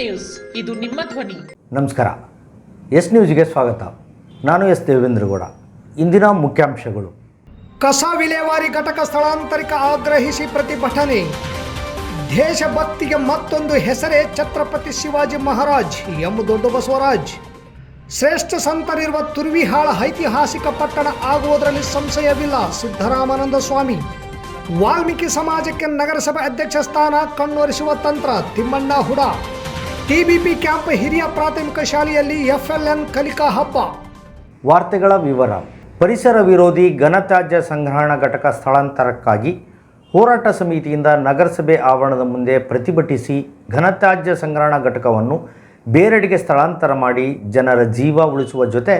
News. ಇದು ನಿಮ್ಮ ಧ್ವನಿ. ನಮಸ್ಕಾರ. ಎಸ್ ನ್ಯೂಸ್ಗೆ ಸ್ವಾಗತ. ನಾನು ಎಸ್ ದೇವೇಂದ್ರಗೌಡ. ಇಂದಿನ ಮುಖ್ಯಾಂಶಗಳು. ಕಸ ವಿಲೇವಾರಿ ಘಟಕ ಸ್ಥಳಾಂತರಿಕ ಆಗ್ರಹಿಸಿ ಪ್ರತಿಭಟನೆ. ದೇಶಭಕ್ತಿಗೆ ಮತ್ತೊಂದು ಹೆಸರೇ ಛತ್ರಪತಿ ಶಿವಾಜಿ ಮಹಾರಾಜ್ ಎಂ ದೊಡ್ಡ ಬಸವರಾಜ್ ಶ್ರೇಷ್ಠ ಸಂತರಿರುವ ತುರ್ವಿಹಾಳ ಐತಿಹಾಸಿಕ ಪಟ್ಟಣ ಆಗುವುದರಲ್ಲಿ ಸಂಶಯವಿಲ್ಲ ಸಿದ್ದರಾಮಾನಂದ ಸ್ವಾಮಿ. ವಾಲ್ಮೀಕಿ ಸಮಾಜಕ್ಕೆ ನಗರಸಭೆ ಅಧ್ಯಕ್ಷ ಸ್ಥಾನ ಕಣ್ಣೊರೆಸುವ ತಂತ್ರ ತಿಮ್ಮಣ್ಣ ಹುಡ. ಟಿಬಿಪಿ ಕ್ಯಾಂಪ್ ಹಿರಿಯ ಪ್ರಾಥಮಿಕ ಶಾಲೆಯಲ್ಲಿ ಎಫ್ಎಲ್ಎನ್ ಕಲಿಕಾ ಹಬ್ಬ. ವಾರ್ತೆಗಳ ವಿವರ. ಪರಿಸರ ವಿರೋಧಿ ಘನತ್ಯಾಜ್ಯ ಸಂಗ್ರಹಣಾ ಘಟಕ ಸ್ಥಳಾಂತರಕ್ಕಾಗಿ ಹೋರಾಟ ಸಮಿತಿಯಿಂದ ನಗರಸಭೆ ಆವರಣದ ಮುಂದೆ ಪ್ರತಿಭಟಿಸಿ ಘನತ್ಯಾಜ್ಯ ಸಂಗ್ರಹಣಾ ಘಟಕವನ್ನು ಬೇರೆಡೆಗೆ ಸ್ಥಳಾಂತರ ಮಾಡಿ ಜನರ ಜೀವ ಉಳಿಸುವ ಜೊತೆ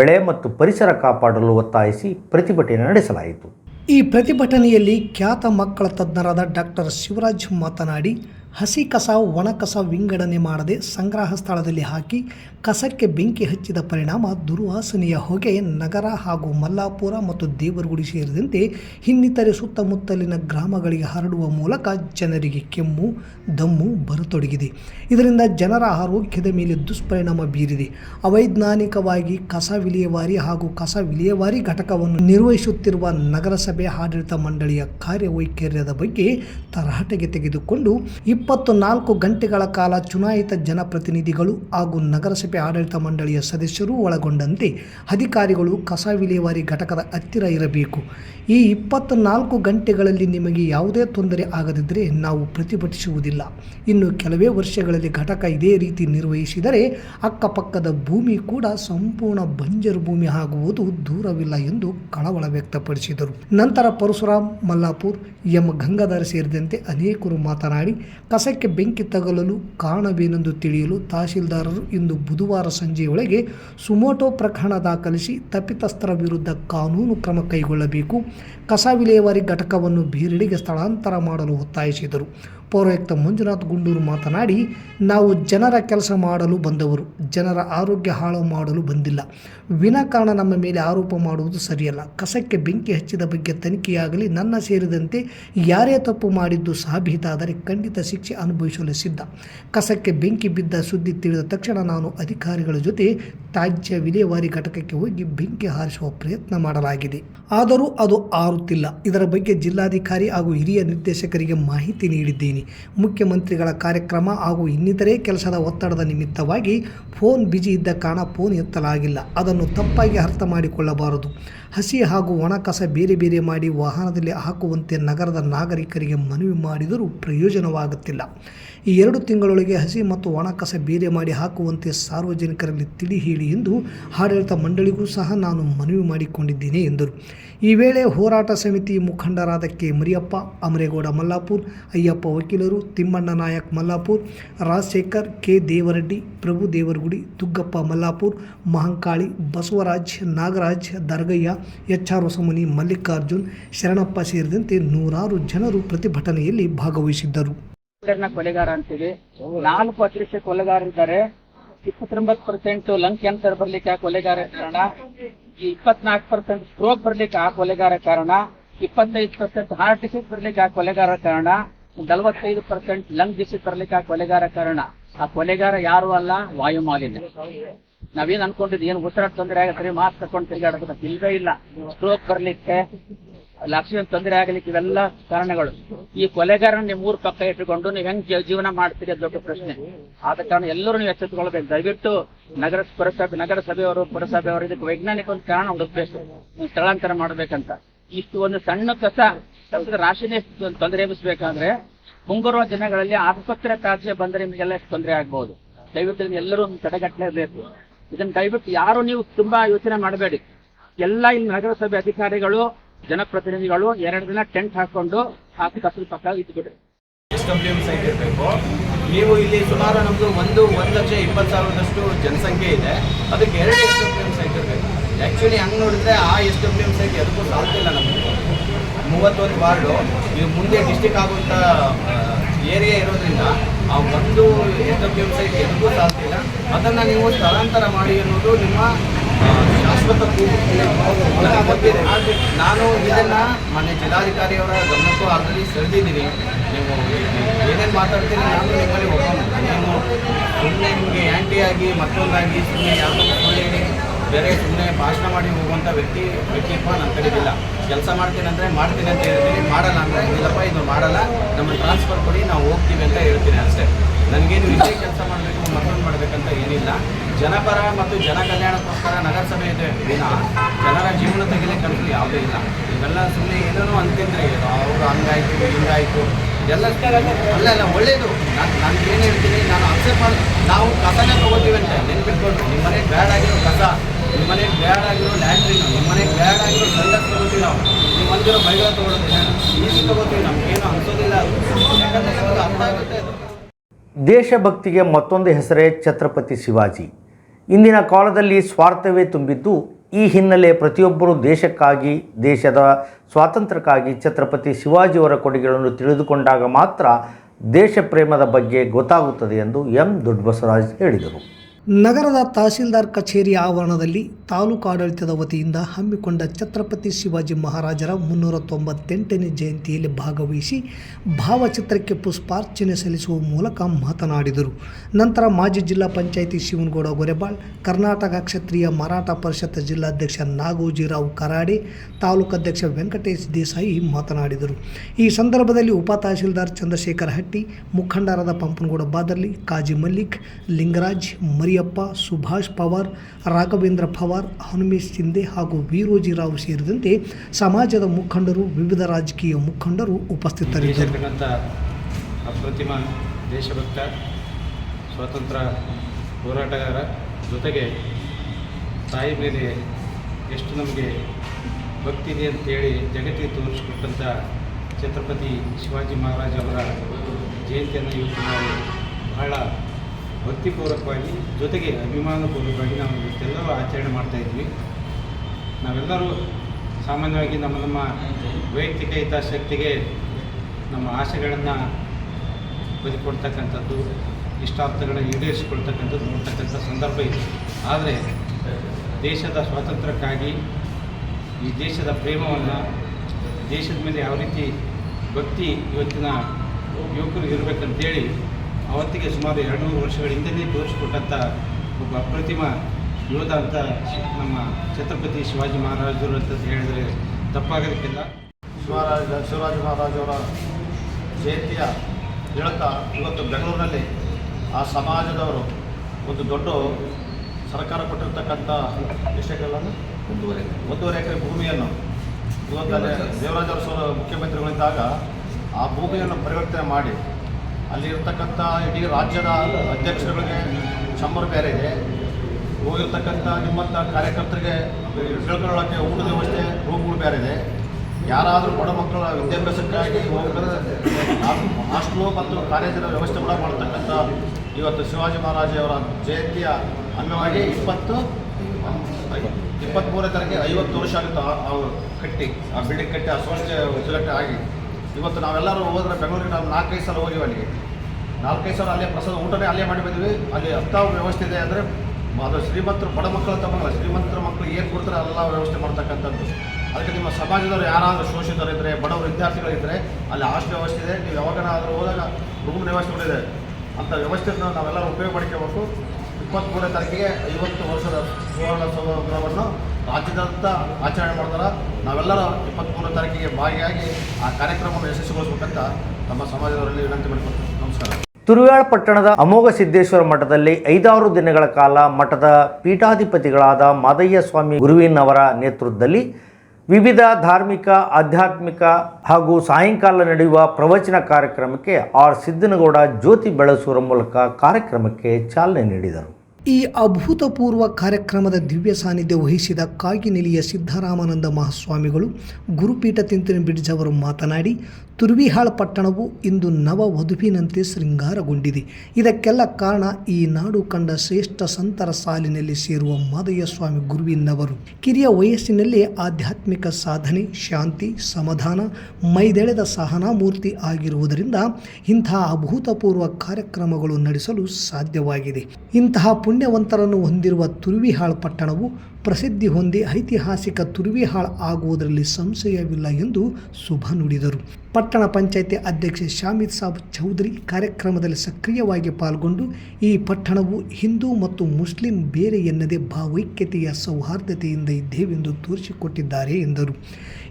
ಬೆಳೆ ಮತ್ತು ಪರಿಸರ ಕಾಪಾಡಲು ಒತ್ತಾಯಿಸಿ ಪ್ರತಿಭಟನೆ ನಡೆಸಲಾಯಿತು. ಈ ಪ್ರತಿಭಟನೆಯಲ್ಲಿ ಖ್ಯಾತ ಮಕ್ಕಳ ತಜ್ಞರಾದ ಡಾಕ್ಟರ್ ಶಿವರಾಜ್ ಮಾತನಾಡಿ ಹಸಿ ಕಸ ಒಣ ಕಸ ವಿಂಗಡಣೆ ಮಾಡದೆ ಸಂಗ್ರಹ ಸ್ಥಳದಲ್ಲಿ ಹಾಕಿ ಕಸಕ್ಕೆ ಬೆಂಕಿ ಹಚ್ಚಿದ ಪರಿಣಾಮ ದುರ್ವಾಸನೆಯ ಹೊಗೆ ನಗರ ಹಾಗೂ ಮಲ್ಲಾಪುರ ಮತ್ತು ದೇವರಗುಡಿ ಸೇರಿದಂತೆ ಇನ್ನಿತರೆ ಸುತ್ತಮುತ್ತಲಿನ ಗ್ರಾಮಗಳಿಗೆ ಹರಡುವ ಮೂಲಕ ಜನರಿಗೆ ಕೆಮ್ಮು, ದಮ್ಮು ಬರತೊಡಗಿದೆ. ಇದರಿಂದ ಜನರ ಆರೋಗ್ಯದ ಮೇಲೆ ದುಷ್ಪರಿಣಾಮ ಬೀರಿದೆ. ಅವೈಜ್ಞಾನಿಕವಾಗಿ ಕಸ ವಿಲೇವಾರಿ ಹಾಗೂ ಕಸ ವಿಲೇವಾರಿ ಘಟಕವನ್ನು ನಿರ್ವಹಿಸುತ್ತಿರುವ ನಗರಸಭೆ ಆಡಳಿತ ಮಂಡಳಿಯ ಕಾರ್ಯವೈಖರ್ಯದ ಬಗ್ಗೆ ತರಾಟೆಗೆ ತೆಗೆದುಕೊಂಡು ಇಪ್ಪತ್ತು ನಾಲ್ಕು ಗಂಟೆಗಳ ಕಾಲ ಚುನಾಯಿತ ಜನಪ್ರತಿನಿಧಿಗಳು ಹಾಗೂ ನಗರಸಭೆ ಆಡಳಿತ ಮಂಡಳಿಯ ಸದಸ್ಯರು ಒಳಗೊಂಡಂತೆ ಅಧಿಕಾರಿಗಳು ಕಸ ವಿಲೇವಾರಿ ಘಟಕದ ಹತ್ತಿರ ಇರಬೇಕು. ಈ ಇಪ್ಪತ್ತು ನಾಲ್ಕು ಗಂಟೆಗಳಲ್ಲಿ ನಿಮಗೆ ಯಾವುದೇ ತೊಂದರೆ ಆಗದಿದ್ದರೆ ನಾವು ಪ್ರತಿಭಟಿಸುವುದಿಲ್ಲ. ಇನ್ನು ಕೆಲವೇ ವರ್ಷಗಳಲ್ಲಿ ಘಟಕ ಇದೇ ರೀತಿ ನಿರ್ವಹಿಸಿದರೆ ಅಕ್ಕಪಕ್ಕದ ಭೂಮಿ ಕೂಡ ಸಂಪೂರ್ಣ ಬಂಜರು ಭೂಮಿ ಆಗುವುದು ದೂರವಿಲ್ಲ ಎಂದು ಕಳವಳ ವ್ಯಕ್ತಪಡಿಸಿದರು. ನಂತರ ಪರಶುರಾಮ್ ಮಲ್ಲಾಪುರ್, ಎಂ. ಗಂಗಾಧರ ಸೇರಿದಂತೆ ಅನೇಕರು ಮಾತನಾಡಿ ಕಸಕ್ಕೆ ಬೆಂಕಿ ತಗಲಲು ಕಾರಣವೇನೆಂದು ತಿಳಿಯಲು ತಹಶೀಲ್ದಾರರು ಇಂದು ಬುಧವಾರ ಸಂಜೆಯೊಳಗೆ ಸುಮೋಟೋ ಪ್ರಕರಣ ದಾಖಲಿಸಿ ತಪ್ಪಿತಸ್ಥರ ವಿರುದ್ಧ ಕಾನೂನು ಕ್ರಮ ಕೈಗೊಳ್ಳಬೇಕು. ಕಸ ವಿಲೇವಾರಿ ಘಟಕವನ್ನು ಬೇರೆಡೆಗೆ ಸ್ಥಳಾಂತರ ಮಾಡಲು ಒತ್ತಾಯಿಸಿದರು. ಪೌರಾಯುಕ್ತ ಮಂಜುನಾಥ್ ಗುಂಡೂರು ಮಾತನಾಡಿ, ನಾವು ಜನರ ಕೆಲಸ ಮಾಡಲು ಬಂದವರು, ಜನರ ಆರೋಗ್ಯ ಹಾಳು ಮಾಡಲು ಬಂದಿಲ್ಲ. ವಿನಾಕಾರಣ ನಮ್ಮ ಮೇಲೆ ಆರೋಪ ಮಾಡುವುದು ಸರಿಯಲ್ಲ. ಕಸಕ್ಕೆ ಬೆಂಕಿ ಹಚ್ಚಿದ ಬಗ್ಗೆ ತನಿಖೆಯಾಗಲಿ ನನ್ನ ಸೇರಿದಂತೆ ಯಾರೇ ತಪ್ಪು ಮಾಡಿದ್ದು ಸಾಬೀತಾದರೆ ಖಂಡಿತ ಶಿಕ್ಷೆ ಅನುಭವಿಸಲು ಸಿದ್ಧ. ಕಸಕ್ಕೆ ಬೆಂಕಿ ಬಿದ್ದ ಸುದ್ದಿ ತಿಳಿದ ತಕ್ಷಣ ನಾನು ಅಧಿಕಾರಿಗಳ ಜೊತೆ ತ್ಯಾಜ್ಯ ವಿಲೇವಾರಿ ಘಟಕಕ್ಕೆ ಹೋಗಿ ಬೆಂಕಿ ಹಾರಿಸುವ ಪ್ರಯತ್ನ ಮಾಡಲಾಗಿದೆ. ಆದರೂ ಅದು ಆರುತ್ತಿಲ್ಲ. ಇದರ ಬಗ್ಗೆ ಜಿಲ್ಲಾಧಿಕಾರಿ ಹಾಗೂ ಹಿರಿಯ ನಿರ್ದೇಶಕರಿಗೆ ಮಾಹಿತಿ ನೀಡಿದ್ದೇನೆ. ಮುಖ್ಯಮಂತ್ರಿಗಳ ಕಾರ್ಯಕ್ರಮ ಹಾಗೂ ಇನ್ನಿತರೆ ಕೆಲಸದ ಒತ್ತಡದ ನಿಮಿತ್ತವಾಗಿ ಫೋನ್ ಬಿಜಿ ಇದ್ದ ಕಾರಣ ಫೋನ್ ಎತ್ತಲಾಗಿಲ್ಲ. ಅದನ್ನು ತಪ್ಪಾಗಿ ಅರ್ಥ ಮಾಡಿಕೊಳ್ಳಬಾರದು. ಹಸಿ ಹಾಗೂ ಒಣ ಕಸ ಬೇರೆ ಬೇರೆ ಮಾಡಿ ವಾಹನದಲ್ಲಿ ಹಾಕುವಂತೆ ನಗರದ ನಾಗರಿಕರಿಗೆ ಮನವಿ ಮಾಡಿದರೂ ಪ್ರಯೋಜನವಾಗುತ್ತಿಲ್ಲ. ಈ ಎರಡು ತಿಂಗಳೊಳಗೆ ಹಸಿ ಮತ್ತು ಒಣ ಕಸ ಬೇರೆ ಮಾಡಿ ಹಾಕುವಂತೆ ಸಾರ್ವಜನಿಕರಲ್ಲಿ ತಿಳಿ ಹೇಳಿ ಎಂದು ಆಡಳಿತ ಮಂಡಳಿಗೂ ಸಹ ನಾನು ಮನವಿ ಮಾಡಿಕೊಂಡಿದ್ದೇನೆ ಎಂದರು. ಈ ವೇಳೆ ಹೋರಾಟ ಸಮಿತಿ ಮುಖಂಡರಾದ ಕೆ. ಮರಿಯಪ್ಪ, ಅಮರೇಗೌಡ ಮಲ್ಲಾಪುರ್, ಅಯ್ಯಪ್ಪ ವಕೀಲರು, Thimmanna Nayak Mallapur, Rajashekar, K. Devareddy, Prabhu Devaragudi Duggappa Mallapur, Mahankali, Basavaraj, Nagaraj, Dargayya H R Hosamani Mallikarjun, Sharanappa ಸೇರಿದಂತೆ ನೂರಾರು ಜನರು ಪ್ರತಿಭಟನೆಯಲ್ಲಿ ಭಾಗವಹಿಸಿದ್ದರು. ಕೊಲೆಗಾರ ಅಂತೀವಿ. ನಾಲ್ಕು ಅದೃಶ್ಯ ಕೊಲೆಗಾರರಿದ್ದಾರೆ ಇಪ್ಪತ್ತೊಂಬತ್ತು ಪರ್ಸೆಂಟ್ ಲಂಗ್ ಕ್ಯಾನ್ಸರ್ ಬರ್ಲಿಕ್ಕೆ ಆ ಕೊಲೆಗಾರ ಕಾರಣ. ಈ ಇಪ್ಪತ್ನಾಲ್ಕು ಪರ್ಸೆಂಟ್ ಸ್ಟ್ರೋಕ್ ಬರ್ಲಿಕ್ಕೆ ಆ ಕೊಲೆಗಾರ ಕಾರಣ. ಇಪ್ಪತ್ತೈದು ಪರ್ಸೆಂಟ್ ಹಾರ್ಟ್ ಡಿಸೀಸ್ ಬರ್ಲಿಕ್ಕೆ ಆ ಕೊಲೆಗಾರ ಕಾರಣ. ನಲವತ್ತೈದು ಪರ್ಸೆಂಟ್ ಲಂಗ್ ಡಿಸೀಸ್ ಬರ್ಲಿಕ್ಕೆ ಆ ಕೊಲೆಗಾರ ಕಾರಣ. ಆ ಕೊಲೆಗಾರ ಯಾರು ಅಲ್ಲ, ವಾಯು ಮಾಲಿನ್ಯ. ನಾವೇನ್ ಅನ್ಕೊಂಡಿದ್ ಏನ್ ಉಸಿರಾಟ ತೊಂದರೆ ಆಗತ್ತೆ ಮಾಸ್ಕ್ ತಕೊಂಡು ತಿರುಗಾಡೋದು ಇಲ್ವೇ ಇಲ್ಲ. ಸ್ಟ್ರೋಕ್ ಬರ್ಲಿಕ್ಕೆ ಲಕ್ಷಣ ತೊಂದರೆ ಆಗಲಿಕ್ಕೆ ಇವೆಲ್ಲ ಕಾರಣಗಳು. ಈ ಕೊಲೆಗಾರನ ನೀವು ಮೂರು ಪಕ್ಕ ಇಟ್ಟುಕೊಂಡು ನೀವು ಹೆಂಗ್ ಜೀವನ ಮಾಡ್ತೀರಿ ದೊಡ್ಡ ಪ್ರಶ್ನೆ. ಆದ ಕಾರಣ ಎಲ್ಲರೂ ನೀವು ಎಚ್ಚೆತ್ತುಕೊಳ್ಬೇಕು. ದಯವಿಟ್ಟು ನಗರ ಪುರಸಭೆ, ನಗರಸಭೆಯವರು, ಪುರಸಭೆಯವರು ಇದಕ್ಕೆ ವೈಜ್ಞಾನಿಕ ಒಂದು ಕಾರಣ ಹುಡುಕ್ಬೇಕು. ಸ್ಥಳಾಂತರ ಮಾಡ್ಬೇಕಂತ. ಇಷ್ಟು ಒಂದು ಸಣ್ಣ ಕಸ ಕಸದ ರಾಶಿನೇ ತೊಂದರೆ ಎಬ್ಬಿಸ್ಬೇಕಾದ್ರೆ ಮುಂಬರುವ ದಿನಗಳಲ್ಲಿ ಆಸ್ಪತ್ರೆ ತಾಜೆ ಬಂದ್ರೆ ನಿಮಗೆಲ್ಲ ಎಷ್ಟು ತೊಂದರೆ ಆಗ್ಬಹುದು ದಯವಿಟ್ಟು ಎಲ್ಲರೂ ಎಲ್ಲರೂ ತಡೆಗಟ್ಟಲೇಬೇಕು. ಇದನ್ನ ದಯವಿಟ್ಟು ಯಾರು ನೀವು ತುಂಬಾ ಯೋಚನೆ ಮಾಡಬೇಡಿ. ಎಲ್ಲ ಇಲ್ಲಿ ನಗರಸಭೆ ಅಧಿಕಾರಿಗಳು ಜನಪ್ರತಿನಿಧಿಗಳು ಎರಡು ದಿನ ಟೆಂಟ್ ಹಾಕೊಂಡು ಆ ಕಸಲ್ ಪಕ್ಕ ಇದ್ಬಿಟ್ರಿ ಸೈಟ್ ಇರಬೇಕು. ನೀವು ಇಲ್ಲಿ ಸುಮಾರು ನಮ್ದು ಒಂದು ಒಂದು ಲಕ್ಷ ಇಪ್ಪತ್ತು ಸಾವಿರದಷ್ಟು ಜನಸಂಖ್ಯೆ ಇದೆ. ಅದಕ್ಕೆ ಎರಡು ಎಸ್ ಡಬ್ಲ್ಯೂ ಎಂ ಸೈಟ್ ಇರಬೇಕು. ಆ್ಯಕ್ಚುಲಿ ಹಂಗ್ ನೋಡಿದ್ರೆ ಆ ಎಸ್ ಡಬ್ಲ್ಯೂ ಎಂ ಸೈಟ್ ಎದಕ್ಕೂ ಸಾಲ್ತಿಲ್ಲ ನಮಗೆ. ಮೂವತ್ತೊಂದು ವಾರ್ಡು. ಇದು ಮುಂದೆ ಡಿಸ್ಟಿಕ್ ಆಗುವಂಥ ಏರಿಯಾ ಇರೋದ್ರಿಂದ ಆ ಒಂದು ಎಸ್ ಡಬ್ಲ್ಯೂ ಎಂ ಸೈಟ್ ಎದಕ್ಕೂ ಸಾಲ್ತಿಲ್ಲ ಅದನ್ನು ನೀವು ಸ್ಥಳಾಂತರ ಮಾಡಿ ಅನ್ನೋದು ನಿಮ್ಮ ಶಾಶ್ವತ ನಾನು ಇದನ್ನ ಮನೆ ಜಿಲ್ಲಾಧಿಕಾರಿಯವರ ಗಮನಕ್ಕೂ ಆಲ್ರೆಡಿ ಸೆಳೆದಿದ್ದೀನಿ ನೀವು ಏನೇನು ಮಾತಾಡ್ತೀರಿ ನಾನು ನಿಮ್ಮಲ್ಲಿ ಒಬ್ಬ ನೀನು ಸುಮ್ಮನೆ ನಿಮಗೆ ಆ್ಯಂಟಿಯಾಗಿ ಮತ್ತೊಂದಾಗಿ ಸುಮ್ಮನೆ ಯಾವುದೋ ಸುಳ್ಳು ಬೇರೆ ಸುಮ್ಮನೆ ಭಾಷಣ ಮಾಡಿ ಹೋಗುವಂಥ ವ್ಯಕ್ತಿ ವ್ಯಕ್ತಿತ್ವ ನಾನು ಕಡೆಗಿಲ್ಲ ಕೆಲಸ ಮಾಡ್ತೀನಿ ಅಂದರೆ ಮಾಡ್ತೀನಿ ಅಂತ ಹೇಳ್ತೀನಿ. ಮಾಡಲ್ಲ ಅಂದರೆ ಇಲ್ಲಪ್ಪ, ಇದು ಮಾಡಲ್ಲ. ನಮ್ಮ ಟ್ರಾನ್ಸ್ಫರ್ ಕೊಡಿ, ನಾವು ಹೋಗ್ತೀವಿ ಅಂತ ಹೇಳ್ತೀನಿ ಅಷ್ಟೇ. ನನಗೇನು ಇದೇ ಕೆಲಸ ಮಾಡಬೇಕು, ಮತ್ತೊಂದು ಮಾಡಬೇಕಂತ ಏನಿಲ್ಲ. ಜನಪರ ಮತ್ತು ಜನ ಕಲ್ಯಾಣಕ್ಕೋಸ್ಕರ ನಗರಸಭೆ ಇದೆ. ವಿನ ಜನರ ಜೀವನ ತೆಗಿಲಿಕ್ಕಂತೂ ಯಾವುದೇ ಇಲ್ಲ. ಇವೆಲ್ಲ ಸುಮ್ಮನೆ ಏನೋ ಅಂತಿದ್ರೆ ಅವ್ರು ಹಂಗಾಯ್ತು, ಹಿಂಗಾಯ್ತು. ಎಲ್ಲ ಅಲ್ಲ ಅಲ್ಲ, ಒಳ್ಳೇದು. ನಾನು ನಾನು ಏನು ಹೇಳ್ತೀನಿ, ನಾನು ಅಕ್ಸೆಪ್ಟ್ ಮಾಡಿ. ನಾವು ಕಸನೇ ಅಂತ ನೆನ್ಪಿಟ್ಕೊಂಡು, ನಿಮ್ಮ ಮನೆಗೆ ಬ್ಯಾಡ್ ಆಗಿರೋ ಕಸ, ನಿಮ್ಮ ಮನೆ ಬ್ಯಾಡ್ ಆಗಿರೋ ಲ್ಯಾಟ್ರಿನ್ ನಿಮ್ಮ ಮನೆ ಬ್ಯಾಡ್ ಆಗಿರೋ ಸಂಡಸ್ ತಗೋತೀವಿ ನಾವು. ನೀವು ಬಂದಿರೋ ಬೈಗಳ ತಗೊಳೋದಿಲ್ಲ ಈಸಿ ತಗೋತೀವಿ ನಮಗೇನು ಅನ್ಸೋದಿಲ್ಲ ಯಾಕಂದ್ರೆ ಅರ್ಥ ಆಗುತ್ತೆ ದೇಶಭಕ್ತಿಗೆ ಮತ್ತೊಂದು ಹೆಸರೇ ಛತ್ರಪತಿ ಶಿವಾಜಿ. ಇಂದಿನ ಕಾಲದಲ್ಲಿ ಸ್ವಾರ್ಥವೇ ತುಂಬಿದ್ದು, ಈ ಹಿನ್ನೆಲೆ ಪ್ರತಿಯೊಬ್ಬರೂ ದೇಶಕ್ಕಾಗಿ, ದೇಶದ ಸ್ವಾತಂತ್ರ್ಯಕ್ಕಾಗಿ ಛತ್ರಪತಿ ಶಿವಾಜಿಯವರ ಕೊಡುಗೆಗಳನ್ನು ತಿಳಿದುಕೊಂಡಾಗ ಮಾತ್ರ ದೇಶ ಪ್ರೇಮದ ಬಗ್ಗೆ ಗೊತ್ತಾಗುತ್ತದೆ ಎಂದು ಎಂ. ದೊಡ್ಡಬಸವರಾಜ್ ಹೇಳಿದರು. ನಗರದ ತಹಸೀಲ್ದಾರ್ ಕಚೇರಿ ಆವರಣದಲ್ಲಿ ತಾಲೂಕು ಆಡಳಿತದ ವತಿಯಿಂದ ಹಮ್ಮಿಕೊಂಡ ಛತ್ರಪತಿ ಶಿವಾಜಿ ಮಹಾರಾಜರ ಮುನ್ನೂರ ತೊಂಬತ್ತೆಂಟನೇ ಜಯಂತಿಯಲ್ಲಿ ಭಾಗವಹಿಸಿ ಭಾವಚಿತ್ರಕ್ಕೆ ಪುಷ್ಪಾರ್ಚನೆ ಸಲ್ಲಿಸುವ ಮೂಲಕ ಮಾತನಾಡಿದರು. ನಂತರ ಮಾಜಿ ಜಿಲ್ಲಾ ಪಂಚಾಯಿತಿ ಶಿವನಗೌಡ ಗೊರೆಬಾಳ್, ಕರ್ನಾಟಕ ಕ್ಷತ್ರಿಯ ಮರಾಠ ಪರಿಷತ್ ಜಿಲ್ಲಾಧ್ಯಕ್ಷ ನಾಗೋಜಿರಾವ್ ಕರಾಡೆ, ತಾಲೂಕು ಅಧ್ಯಕ್ಷ ವೆಂಕಟೇಶ್ ದೇಸಾಯಿ ಮಾತನಾಡಿದರು. ಈ ಸಂದರ್ಭದಲ್ಲಿ ಉಪ ತಹಸೀಲ್ದಾರ್ ಚಂದ್ರಶೇಖರ್ ಹಟ್ಟಿ, ಮುಖಂಡರಾದ ಪಂಪನಗೌಡ ಬಾದರ್ಲಿ, ಕಾಜಿ ಮಲ್ಲಿಕ್, ಲಿಂಗರಾಜ್ ಮರಿಯಪ್ಪ ಸುಭಾಷ್ ಪವಾರ್, ರಾಘವೇಂದ್ರ ಪವಾರ್, ಹನುಮೇಶ್ ಶಿಂದೆ ಹಾಗೂ ವೀರೋಜಿರಾವ್ ಸೇರಿದಂತೆ ಸಮಾಜದ ಮುಖಂಡರು, ವಿವಿಧ ರಾಜಕೀಯ ಮುಖಂಡರು ಉಪಸ್ಥಿತರಿದ್ದರು. ಅಪ್ರತಿಮ ದೇಶಭಕ್ತ ಸ್ವಾತಂತ್ರ್ಯ ಹೋರಾಟಗಾರ ಜೊತೆಗೆ ತಾಯಿ ಮೇಲೆ ಎಷ್ಟು ನಮಗೆ ಭಕ್ತಿ ಇದೆ ಅಂತೇಳಿ ಜಗತ್ತಿಗೆ ತೋರಿಸಿಕೊಟ್ಟಂಥ ಛತ್ರಪತಿ ಶಿವಾಜಿ ಮಹಾರಾಜ್ ಅವರ ಜಯಂತಿಯನ್ನು ಇವತ್ತು ನಾವು ಬಹಳ ಭಕ್ತಿಪೂರ್ವಕವಾಗಿ ಜೊತೆಗೆ ಅಭಿಮಾನಪೂರ್ವಕವಾಗಿ ನಾವು ಇವತ್ತೆಲ್ಲರೂ ಆಚರಣೆ ಮಾಡ್ತಾ ಇದ್ವಿ. ನಾವೆಲ್ಲರೂ ಸಾಮಾನ್ಯವಾಗಿ ನಮ್ಮ ನಮ್ಮ ವೈಯಕ್ತಿಕ ಹಿತಾಸಕ್ತಿಗೆ ನಮ್ಮ ಆಸೆಗಳನ್ನು ಬದುಕೊಡ್ತಕ್ಕಂಥದ್ದು, ಇಷ್ಟಾರ್ಥಗಳನ್ನ ಈಡೇರಿಸಿಕೊಳ್ತಕ್ಕಂಥದ್ದು ನೋಡ್ತಕ್ಕಂಥ ಸಂದರ್ಭ ಇದೆ. ಆದರೆ ದೇಶದ ಸ್ವಾತಂತ್ರ್ಯಕ್ಕಾಗಿ ಈ ದೇಶದ ಪ್ರೇಮವನ್ನು, ದೇಶದ ಮೇಲೆ ಯಾವ ರೀತಿ ಭಕ್ತಿ ಇವತ್ತಿನ ಯುವಕರು ಇರಬೇಕಂತೇಳಿ ಅವತ್ತಿಗೆ ಸುಮಾರು ಎರಡು ನೂರು ವರ್ಷಗಳ ಹಿಂದೆಯೇ ತೋರಿಸಿಕೊಟ್ಟಂಥ ಒಬ್ಬ ಅಪ್ರತಿಮ ಯೋಧ ಅಂತ ನಮ್ಮ ಛತ್ರಪತಿ ಶಿವಾಜಿ ಮಹಾರಾಜರು ಅಂತ ಹೇಳಿದರೆ ತಪ್ಪಾಗೋದಕ್ಕಿಲ್ಲ. ಶಿವರಾಜ ಶಿವರಾಜ ಮಹಾರಾಜವರ ಜಯಂತಿಯ ಹೇಳ್ತಾ ಇವತ್ತು ಬೆಂಗಳೂರಿನಲ್ಲಿ ಆ ಸಮಾಜದವರು ಒಂದು ದೊಡ್ಡ ಸರ್ಕಾರ ಕೊಟ್ಟಿರ್ತಕ್ಕಂಥ ವಿಷಯಗಳನ್ನು ಒಂದೂವರೆ ಒಂದೂವರೆ ಎಕರೆ ಭೂಮಿಯನ್ನು ಇವತ್ತು ದೇವರಾಜ ಅರಸರು ಮುಖ್ಯಮಂತ್ರಿಗಳಿದ್ದಾಗ ಆ ಭೂಮಿಯನ್ನು ಪರಿವರ್ತನೆ ಮಾಡಿ ಅಲ್ಲಿ ಇರ್ತಕ್ಕಂಥ ಇಡೀ ರಾಜ್ಯದ ಅಧ್ಯಕ್ಷರುಗಳಿಗೆ ಚಂಬರ್ ಬೇರೆ ಇದೆ. ಹೋಗಿರ್ತಕ್ಕಂಥ ನಿಮ್ಮಂಥ ಕಾರ್ಯಕರ್ತರಿಗೆ ತಿಳ್ಕೊಳ್ಳೋಕ್ಕೆ ಊಟದ ವ್ಯವಸ್ಥೆ, ರೂಮ್ಗಳು ಬೇರೆ ಇದೆ. ಯಾರಾದರೂ ಬಡ ಮಕ್ಕಳ ವಿದ್ಯಾಭ್ಯಾಸಕ್ಕಾಗಿ ಹೋಗ್ಬೇಕಾದ್ರೆ ಹಾಸ್ಟೆಲು ಮತ್ತು ಕಾಲೇಜಿನ ವ್ಯವಸ್ಥೆ ಕೂಡ ಮಾಡ್ತಕ್ಕಂಥ ಇವತ್ತು ಶಿವಾಜಿ ಮಹಾರಾಜವರ ಜಯಂತಿಯ ಅಂಗವಾಗಿ ಇಪ್ಪತ್ತು ಇಪ್ಪತ್ತ್ಮೂರನೇ ತಾರೀಕಿಗೆ ಐವತ್ತು ವರ್ಷ ಆಗುತ್ತೆ ಅವರು ಕಟ್ಟಿ. ಆ ಬಿಲ್ಡಿಂಗ್ ಕಟ್ಟಿ, ಆ ಸ್ವಚ್ಛ ಉದ್ಘಾಟನೆ ಆಗಿ. ಇವತ್ತು ನಾವೆಲ್ಲರೂ ಹೋದ್ರೆ ಬೆಂಗಳೂರಿಗೆ ನಾವು ನಾಲ್ಕೈದು ಸಲ ಹೋಗಿವಿ ಅಲ್ಲಿಗೆ. ನಾಲ್ಕೈದು ಸಾವಿರ ಅಲ್ಲೇ ಪ್ರಸಾದ ಊಟನೇ ಅಲ್ಲೇ ಮಾಡಿ ಬಂದ್ವಿ. ಅಲ್ಲಿ ಅಂಥ ವ್ಯವಸ್ಥೆ ಇದೆ ಅಂದರೆ ಅದು ಶ್ರೀಮಂತರು, ಬಡ ಮಕ್ಕಳು ಅಂತ ಬರಲ್ಲ ಶ್ರೀಮಂತರ ಮಕ್ಕಳು ಏನು ಕೊಡ್ತಾರೆ ಎಲ್ಲ ವ್ಯವಸ್ಥೆ ಮಾಡ್ತಕ್ಕಂಥದ್ದು. ಅದಕ್ಕೆ ನಿಮ್ಮ ಸಮಾಜದವರು ಯಾರಾದರೂ ಶೋಷಿತರಿದ್ದರೆ ಬಡವರು ವಿದ್ಯಾರ್ಥಿಗಳಿದ್ದರೆ ಅಲ್ಲಿ ಹಾಸ್ಟೆಲ್ ವ್ಯವಸ್ಥೆ ಇದೆ. ನೀವು ಯಾವಾಗನಾದರೂ ಹೋದಾಗ ರೂಮ್ ವ್ಯವಸ್ಥೆಗಳಿದೆ ಅಂಥ ವ್ಯವಸ್ಥೆಯನ್ನು ನಾವೆಲ್ಲರೂ ಉಪಯೋಗ ಮಾಡ್ಕೋಬೇಕು ಇಪ್ಪತ್ತ್ಮೂರನೇ ತಾರೀಕಿಗೆ ಐವತ್ತು ವರ್ಷದ ಸುವರ್ಣ ಸೌಧವನ್ನು ರಾಜ್ಯದಂತ ಆಚರಣೆ ಮಾಡ್ತಾರೆ. ನಾವೆಲ್ಲರೂ ಇಪ್ಪತ್ತ್ಮೂರನೇ ತಾರೀಕಿಗೆ ಭಾಗಿಯಾಗಿ ಆ ಕಾರ್ಯಕ್ರಮವನ್ನು ಯಶಸ್ವಿಗೊಳಿಸ್ಬೇಕಂತ ನಮ್ಮ ಸಮಾಜದವರಲ್ಲಿ ವಿನಂತಿ ಮಾಡಿಕೊಡ್ತೀವಿ ನಮಸ್ಕಾರ. ತುರುವಾಳ ಪಟ್ಟಣದ ಅಮೋಘ ಸಿದ್ದೇಶ್ವರ ಮಠದಲ್ಲಿ ಐದಾರು ದಿನಗಳ ಕಾಲ ಮಠದ ಪೀಠಾಧಿಪತಿಗಳಾದ ಮಾದಯ್ಯ ಸ್ವಾಮಿ ಗುರುವಿನವರ ನೇತೃತ್ವದಲ್ಲಿ ವಿವಿಧ ಧಾರ್ಮಿಕ, ಆಧ್ಯಾತ್ಮಿಕ ಹಾಗೂ ಸಾಯಂಕಾಲ ನಡೆಯುವ ಪ್ರವಚನ ಕಾರ್ಯಕ್ರಮಕ್ಕೆ ಆರ್ ಸಿದ್ದನಗೌಡ ಜ್ಯೋತಿ ಬೆಳಸುವ ಮೂಲಕ ಕಾರ್ಯಕ್ರಮಕ್ಕೆ ಚಾಲನೆ ನೀಡಿದರು. ಈ ಅಭೂತಪೂರ್ವ ಕಾರ್ಯಕ್ರಮದ ದಿವ್ಯ ಸಾನ್ನಿಧ್ಯ ವಹಿಸಿದ ಕಾಗಿನೆಲೆಯ ಸಿದ್ದರಾಮಾನಂದ ಮಹಾಸ್ವಾಮಿಗಳು ಗುರುಪೀಠ ತಿಂತಿನ ಬಿಡ್ಜ್ ಅವರು ಮಾತನಾಡಿ ತುರ್ವಿಹಾಳ್ ಪಟ್ಟಣವು ಇಂದು ನವ ವಧುವಿನಂತೆ ಶೃಂಗಾರಗೊಂಡಿದೆ. ಇದಕ್ಕೆಲ್ಲ ಕಾರಣ ಈ ನಾಡು ಕಂಡ ಶ್ರೇಷ್ಠ ಸಂತರ ಸಾಲಿನಲ್ಲಿ ಸೇರುವ ಮಾದಯ್ಯ ಸ್ವಾಮಿ ಗುರುವಿನವರು. ಕಿರಿಯ ವಯಸ್ಸಿನಲ್ಲಿ ಆಧ್ಯಾತ್ಮಿಕ ಸಾಧನೆ, ಶಾಂತಿ, ಸಮಾಧಾನ, ಮೈದೆಳೆದ ಸಹನಾಮೂರ್ತಿ ಆಗಿರುವುದರಿಂದ ಇಂತಹ ಅಭೂತಪೂರ್ವ ಕಾರ್ಯಕ್ರಮಗಳು ನಡೆಸಲು ಸಾಧ್ಯವಾಗಿದೆ. ಇಂತಹ ಪುಣ್ಯವಂತರನ್ನು ಹೊಂದಿರುವ ತುರ್ವಿಹಾಳ್ ಪಟ್ಟಣವು ಪ್ರಸಿದ್ಧಿ ಹೊಂದಿ ಐತಿಹಾಸಿಕ ತುರುವಿಹಾಳ ಆಗುವುದರಲ್ಲಿ ಸಂಶಯವಿಲ್ಲ ಎಂದು ಶುಭ ನುಡಿದರು. ಪಟ್ಟಣ ಪಂಚಾಯಿತಿ ಅಧ್ಯಕ್ಷೆ ಶಾಮಿತ್ ಸಾಬ್ ಚೌಧರಿ ಕಾರ್ಯಕ್ರಮದಲ್ಲಿ ಸಕ್ರಿಯವಾಗಿ ಪಾಲ್ಗೊಂಡು, ಈ ಪಟ್ಟಣವು ಹಿಂದೂ ಮತ್ತು ಮುಸ್ಲಿಂ ಬೇರೆ ಎನ್ನದೇ ಭಾವೈಕ್ಯತೆಯ ಸೌಹಾರ್ದತೆಯಿಂದ ಇದ್ದೇವೆಂದು ತೋರಿಸಿಕೊಟ್ಟಿದ್ದಾರೆ ಎಂದರು.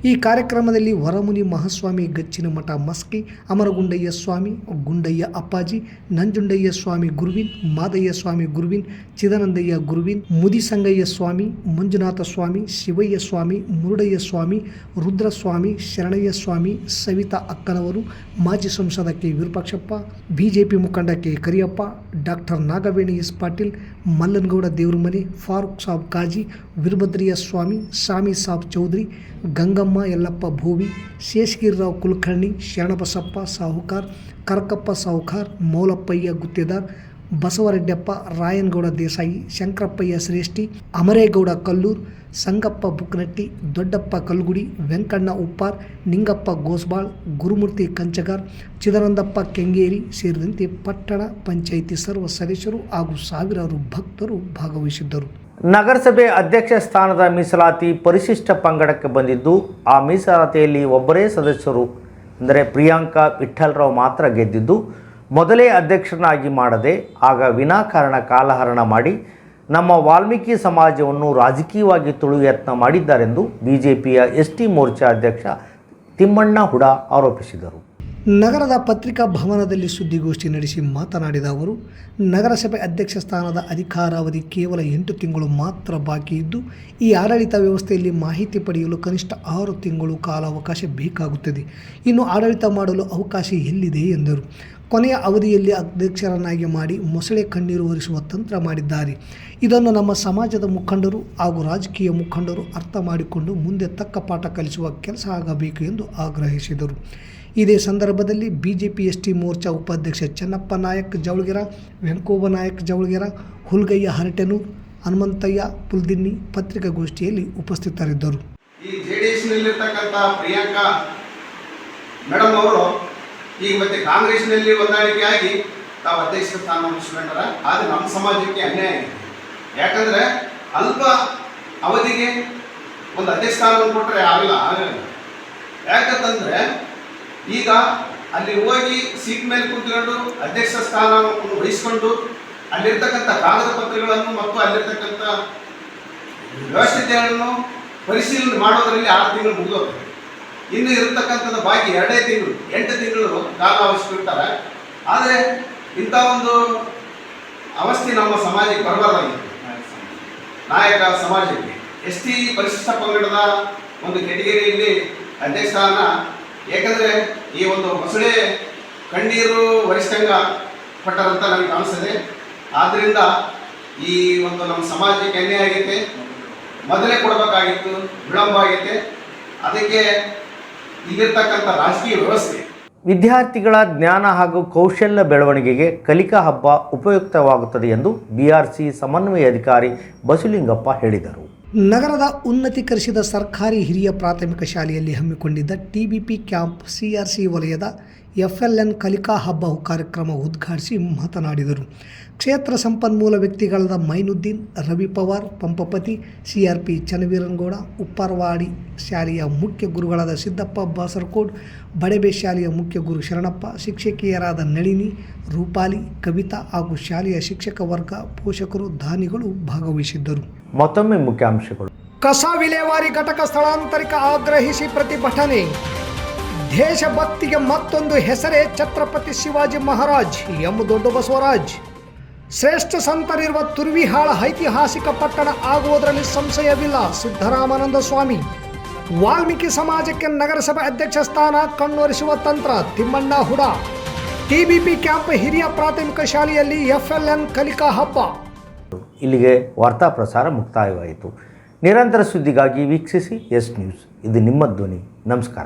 ಈ ಕಾರ್ಯಕ್ರಮದಲ್ಲಿ ವರಮುನಿ ಮಹಾಸ್ವಾಮಿ ಗಚ್ಚಿನ ಮಠ ಮಸ್ಕಿ, ಅಮರಗುಂಡಯ್ಯ ಸ್ವಾಮಿ, ಗುಂಡಯ್ಯ ಅಪ್ಪಾಜಿ, ನಂಜುಂಡಯ್ಯ ಸ್ವಾಮಿ ಗುರುವಿನ್ ಮಾದಯ್ಯ ಸ್ವಾಮಿ ಗುರುವಿನ್ ಚಿದಾನಂದಯ್ಯ ಗುರುವಿನ್ ಮುದಿಸಂಗಯ್ಯ ಸ್ವಾಮಿ ಮಂಜುನಾಥ ಸ್ವಾಮಿ, ಶಿವಯ್ಯ ಸ್ವಾಮಿ, ಮುರುಡಯ್ಯ ಸ್ವಾಮಿ, ರುದ್ರಸ್ವಾಮಿ, ಶರಣಯ್ಯ ಸ್ವಾಮಿ, ಸವಿತಾ ಅಕ್ಕನವರು, ಮಾಜಿ ಸಂಸದ ಕೆ ವಿರೂಪಾಕ್ಷಪ್ಪ, ಬಿಜೆಪಿ ಮುಖಂಡ K Kariyappa, doctor Nagaveni S Patil, Mallanagouda Devaramane, Farooq Saab Kazi Veerabhadrayya Swamy, Sami Saab Chaudhary, Gangamma Yallappa Bhovi, Sheshagirirao Kulkarni, Sharanabasappa Sahukar, Karakappa Sahukar, Moulappayya Guttedar Basavareddappa, Rayanagouda Desai, Shankarappayya Shreshti, Amaregouda Kallur, Sangappa Buknatti, Doddappa Kalgudi, Venkanna Uppar, Ningappa ಗೋಸ್ಬಾಳ್, Gurumurthy Kanchagar Chidanandappa Kengeri ಸೇರಿದಂತೆ ಪಟ್ಟಣ ಪಂಚಾಯಿತಿ ಸರ್ವ ಸದಸ್ಯರು ಹಾಗೂ ಸಾವಿರಾರು ಭಕ್ತರು ಭಾಗವಹಿಸಿದ್ದರು. ನಗರಸಭೆ ಅಧ್ಯಕ್ಷ ಸ್ಥಾನದ ಮೀಸಲಾತಿ ಪರಿಶಿಷ್ಟ ಪಂಗಡಕ್ಕೆ ಬಂದಿದ್ದು, ಆ ಮೀಸಲಾತಿಯಲ್ಲಿ ಒಬ್ಬರೇ ಸದಸ್ಯರು, ಅಂದರೆ ಪ್ರಿಯಾಂಕಾ ವಿಠ್ಠಲರಾವ್ ಮಾತ್ರ ಗೆದ್ದಿದ್ದು ಮೊದಲೇ ಅಧ್ಯಕ್ಷನಾಗಿ ಮಾಡದೆ ಆಗ ವಿನಾಕಾರಣ ಕಾಲಹರಣ ಮಾಡಿ ನಮ್ಮ ವಾಲ್ಮೀಕಿ ಸಮಾಜವನ್ನು ರಾಜಕೀಯವಾಗಿ ತುಳು ಯತ್ನ ಮಾಡಿದ್ದಾರೆಂದು ಬಿಜೆಪಿಯ ಎಸ್ ಟಿ ಮೋರ್ಚಾ ಅಧ್ಯಕ್ಷ ತಿಮ್ಮಣ್ಣ ಹುಡ ಆರೋಪಿಸಿದರು. ನಗರದ ಪತ್ರಿಕಾ ಭವನದಲ್ಲಿ ಸುದ್ದಿಗೋಷ್ಠಿ ನಡೆಸಿ ಮಾತನಾಡಿದ ಅವರು, ನಗರಸಭೆ ಅಧ್ಯಕ್ಷ ಸ್ಥಾನದ ಅಧಿಕಾರಾವಧಿ ಕೇವಲ ಎಂಟು ತಿಂಗಳು ಮಾತ್ರ ಬಾಕಿ ಇದ್ದು, ಈ ಆಡಳಿತ ವ್ಯವಸ್ಥೆಯಲ್ಲಿ ಮಾಹಿತಿ ಪಡೆಯಲು ಕನಿಷ್ಠ ಆರು ತಿಂಗಳು ಕಾಲಾವಕಾಶ ಬೇಕಾಗುತ್ತದೆ. ಇನ್ನು ಆಡಳಿತ ಮಾಡಲು ಅವಕಾಶ ಎಲ್ಲಿದೆ ಎಂದರು. ಕೊನೆಯ ಅವಧಿಯಲ್ಲಿ ಅಧ್ಯಕ್ಷರನ್ನಾಗಿ ಮಾಡಿ ಮೊಸಳೆ ಕಣ್ಣೀರು ಒರೆಸುವ ತಂತ್ರ ಮಾಡಿದ್ದಾರೆ. ಇದನ್ನು ನಮ್ಮ ಸಮಾಜದ ಮುಖಂಡರು ಹಾಗೂ ರಾಜಕೀಯ ಮುಖಂಡರು ಅರ್ಥ ಮಾಡಿಕೊಂಡು ಮುಂದೆ ತಕ್ಕ ಪಾಠ ಕಲಿಸುವ ಕೆಲಸ ಆಗಬೇಕು ಎಂದು ಆಗ್ರಹಿಸಿದರು. ಇದೇ ಸಂದರ್ಭದಲ್ಲಿ ಬಿಜೆಪಿ ಎಸ್ ಟಿ ಮೋರ್ಚಾ ಉಪಾಧ್ಯಕ್ಷ ಚೆನ್ನಪ್ಪ ನಾಯಕ್ ಜವಳಗೆರ, ವೆಂಕೋಬ ನಾಯಕ್ ಜವಳಗೆರ, ಹುಲ್ಗಯ್ಯ ಹರಟೆನೂರ್, ಹನುಮಂತಯ್ಯ ಪುಲ್ದಿನ್ನಿ ಪತ್ರಿಕಾಗೋಷ್ಠಿಯಲ್ಲಿ ಉಪಸ್ಥಿತರಿದ್ದರು. ಈ ಜೆ ಡಿ ಎಸ್ನಲ್ಲಿರ್ತಕ್ಕಂಥ ಪ್ರಿಯಾಂಕಾ ಮೇಡಮ್ ಅವರು ಈಗ ಮತ್ತೆ ಕಾಂಗ್ರೆಸ್ನಲ್ಲಿ ಹೊಂದಾಣಿಕೆಯಾಗಿ ತಾವು ಅಧ್ಯಕ್ಷ ಸ್ಥಾನ ಇಸ್ಕೊಂಡಾರ, ಆದರೆ ನಮ್ಮ ಸಮಾಜಕ್ಕೆ ಅನ್ಯಾಯ ಆಗಿದೆ ಯಾಕಂದ್ರೆ ಅಲ್ಪ ಅವಧಿಗೆ ಒಂದು ಅಧ್ಯಕ್ಷ ಸ್ಥಾನವನ್ನು ಕೊಟ್ಟರೆ ಆಗಲ್ಲ ಆಗಲ್ಲ. ಯಾಕಂತಂದ್ರೆ ಈಗ ಅಲ್ಲಿ ಹೋಗಿ ಸೀಟ್ ಮೇಲೆ ಕುತ್ಕೊಂಡು ಅಧ್ಯಕ್ಷ ಸ್ಥಾನವನ್ನು ವಹಿಸ್ಕೊಂಡು ಅಲ್ಲಿರ್ತಕ್ಕಂಥ ಕಾಗದ ಪತ್ರಗಳನ್ನು ಮತ್ತು ಅಲ್ಲಿರ್ತಕ್ಕಂಥ ವ್ಯವಸ್ಥೆಗಳನ್ನು ಪರಿಶೀಲನೆ ಮಾಡೋದರಲ್ಲಿ ಆರು ತಿಂಗಳು ಮುಗಿದೋಗ್ತದೆ ಇನ್ನು ಇರತಕ್ಕಂಥದ್ದು ಬಾಕಿ ಎರಡೇ ತಿಂಗಳು, ಎಂಟು ತಿಂಗಳು ಕಾಲಾವಧಿ ಬಿಡ್ತಾರೆ ಆದರೆ ಇಂಥ ಒಂದು ಅವಸ್ಥೆ ನಮ್ಮ ಸಮಾಜಕ್ಕೆ ಬರಬಾರ್ದಾಗಿತ್ತು. ನಾಯಕ ಸಮಾಜಕ್ಕೆ ಎಸ್ ಟಿ ಪರಿಶಿಷ್ಟ ಪಂಗಡದ ಒಂದು ಕೆಟಗರಿಯಲ್ಲಿ ಅಧ್ಯಕ್ಷ ಏಕೆಂದರೆ ಈ ಒಂದು ಮೊಸಳೆ ಕಣ್ಣೀರು ವರಿಷ್ಠಂಗ ಪಟ್ಟರಂತ ನನಗೆ ಕಾಣಿಸ್ತದೆ. ಆದ್ದರಿಂದ ಈ ಒಂದು ನಮ್ಮ ಸಮಾಜಕ್ಕೆ ಅನ್ಯಾಯ ಆಗೈತೆ. ಮೊದಲೇ ಕೊಡಬೇಕಾಗಿತ್ತು, ವಿಳಂಬ ಆಗೈತೆ. ಅದಕ್ಕೆ ಇಲ್ಲಿರ್ತಕ್ಕಂಥ ರಾಜಕೀಯ ವ್ಯವಸ್ಥೆ. ವಿದ್ಯಾರ್ಥಿಗಳ ಜ್ಞಾನ ಹಾಗೂ ಕೌಶಲ್ಯ ಬೆಳವಣಿಗೆಗೆ ಕಲಿಕಾ ಹಬ್ಬ ಉಪಯುಕ್ತವಾಗುತ್ತದೆ ಎಂದು ಬಿಆರ್ಸಿ ಸಮನ್ವಯ ಅಧಿಕಾರಿ ಬಸಲಿಂಗಪ್ಪ ಹೇಳಿದರು. ನಗರದ ಉನ್ನತೀಕರಿಸಿದ ಸರ್ಕಾರಿ ಹಿರಿಯ ಪ್ರಾಥಮಿಕ ಶಾಲೆಯಲ್ಲಿ ಹಮ್ಮಿಕೊಂಡಿದ್ದ ಟಿಬಿಪಿ ಕ್ಯಾಂಪ್ ಸಿಆರ್ಸಿ ವಲಯದ ಎಫ್ಎಲ್ಎನ್ ಕಲಿಕಾ ಹಬ್ಬ ಕಾರ್ಯಕ್ರಮ ಉದ್ಘಾಟಿಸಿ ಮಾತನಾಡಿದರು. ಕ್ಷೇತ್ರ ಸಂಪನ್ಮೂಲ ವ್ಯಕ್ತಿಗಳಾದ Mainuddin Ravi Pawar Pampapati C R P Channaveeranagowda Upparawadi ಶಾಲೆಯ ಮುಖ್ಯ ಗುರುಗಳಾದ ಸಿದ್ದಪ್ಪ ಬಾಸರಕೋಡ್ ಬಡಬೆ ಶಾಲೆಯ ಮುಖ್ಯ ಗುರು ಶರಣಪ್ಪ ಶಿಕ್ಷಕಿಯರಾದ ನಳಿನಿ ರೂಪಾಲಿ ಕವಿತಾ ಹಾಗೂ ಶಾಲೆಯ ಶಿಕ್ಷಕ ವರ್ಗ ಪೋಷಕರು ದಾನಿಗಳು ಭಾಗವಹಿಸಿದ್ದರು. ಮತ್ತೊಮ್ಮೆ ಮುಖ್ಯಾಂಶಗಳು. ಕಸ ವಿಲೇವಾರಿ ಘಟಕ ಸ್ಥಳಾಂತರಿಕ ಆಗ್ರಹಿಸಿ ಪ್ರತಿಭಟನೆ. ದೇಶಭಕ್ತಿಗೆ ಮತ್ತೊಂದು ಹೆಸರೇ ಛತ್ರಪತಿ ಶಿವಾಜಿ ಮಹಾರಾಜ್ ಎಂ ದೊಡ್ಡ ಬಸವರಾಜ್. ಶ್ರೇಷ್ಠ ಸಂತರಿರುವ ತುರ್ವಿಹಾಳ ಐತಿಹಾಸಿಕ ಪಟ್ಟಣ ಆಗುವುದರಲ್ಲಿ ಸಂಶಯವಿಲ್ಲ ಸಿದ್ದರಾಮಾನಂದ ಸ್ವಾಮಿ. ವಾಲ್ಮೀಕಿ ಸಮಾಜಕ್ಕೆ ನಗರಸಭೆ ಅಧ್ಯಕ್ಷ ಸ್ಥಾನ ಕಣ್ಣೊರೆಸುವ ತಂತ್ರ ತಿಮ್ಮಣ್ಣ ಹುಡ. ಟಿಬಿಪಿ ಕ್ಯಾಂಪ್ ಹಿರಿಯ ಪ್ರಾಥಮಿಕ ಶಾಲೆಯಲ್ಲಿ ಎಫ್ಎಲ್ಎನ್ ಕಲಿಕಾ ಹಬ್ಬ. ಇಲ್ಲಿಗೆ ವಾರ್ತಾ ಪ್ರಸಾರ ಮುಕ್ತಾಯವಾಯಿತು. ನಿರಂತರ ಸುದ್ದಿಗಾಗಿ ವೀಕ್ಷಿಸಿ ಎಸ್ ನ್ಯೂಸ್. ಇದು ನಿಮ್ಮ ಧ್ವನಿ. ನಮಸ್ಕಾರ.